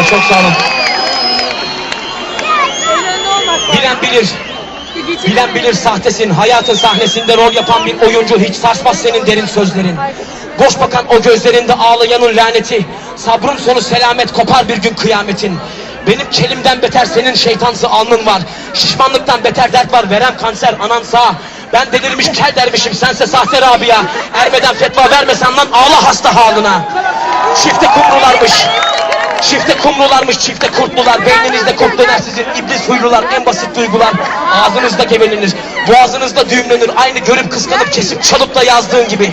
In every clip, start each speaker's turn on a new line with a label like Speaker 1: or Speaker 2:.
Speaker 1: Teşekkürler. Çok sağ olun. Bilen bilir. Bilen bilir sahtesin. Hayatın sahnesinde rol yapan bir oyuncu. Hiç sarsmaz senin derin sözlerin. Boş bakan o gözlerinde ağlayanın laneti. Sabrın sonu selamet kopar bir gün kıyametin. Benim kelimden beter senin şeytansı alnın var. Şişmanlıktan beter dert var. Verem kanser anan sağ. Ben delirmiş kel dermişim sense sahte Rabia. Ermeden fetva vermesen lan ağla hasta halına. Çifte kumrularmış. Çifte kumrularmış, çifte kurtlular. Beyninizde kurt döner sizin iblis huylular. En basit duygular ağzınızda gevelenir. Boğazınızda düğümlenir. Aynı görüp kıskanıp kesip çalıp da yazdığın gibi.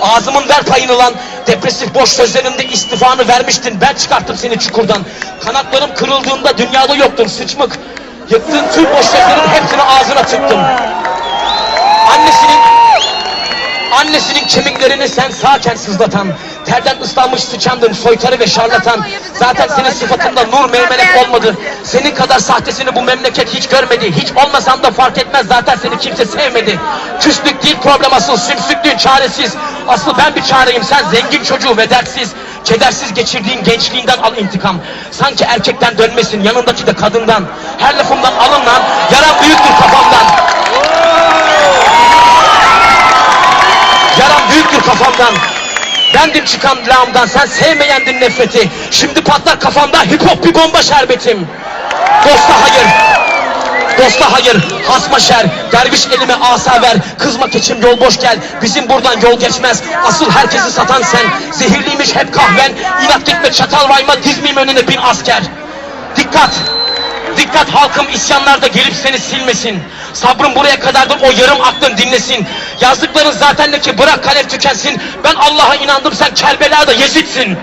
Speaker 1: Ağzımın ver payını lan. Depresif boş sözlerinde istifanı vermiştin. Ben çıkarttım seni çukurdan. Kanatlarım kırıldığında dünyada yoktun sıçmık. Yıktığın tüm boş sözlerin hepsini ağzına tıktım. Annesinin kemiklerini sen sağken sızlatan, terden ıslanmış sıçandın soytarı ve şarlatan. Zaten senin sıfatında nur meymelek olmadı. Senin kadar sahtesini bu memleket hiç görmedi. Hiç olmasan da fark etmez zaten seni kimse sevmedi. Küslük değil problem asıl, sümsüklüğün çaresiz. Asıl ben bir çareyim, sen zengin çocuğu ve dertsiz. Kedersiz geçirdiğin gençliğinden al intikam. Sanki erkekten dönmesin, yanındaki de kadından. Her lafımdan alın lan, yaran büyüktür kafamdan. Bendim çıkan lağımdan sen sevmeyendin nefreti. Şimdi patlar kafamda hip hop bir bomba şerbetim. Dosta hayır. Dosta hayır, hasma şer, derviş elime asa ver, kızmak için yol boş gel, bizim buradan yol geçmez, asıl herkesi satan sen, zehirliymiş hep kahven, inat gitme çatal vayma, dizmeyim önüne bin asker. Dikkat! Dikkat halkım isyanlarda gelip seni silmesin. Sabrım buraya kadardır o yarım aklın dinlesin. Yazdıkların zaten ne ki bırak kalem tükensin. Ben Allah'a inandım sen Kerbela'da Yezid'sin.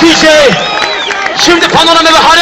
Speaker 1: DJ Şimdi panorama ve hare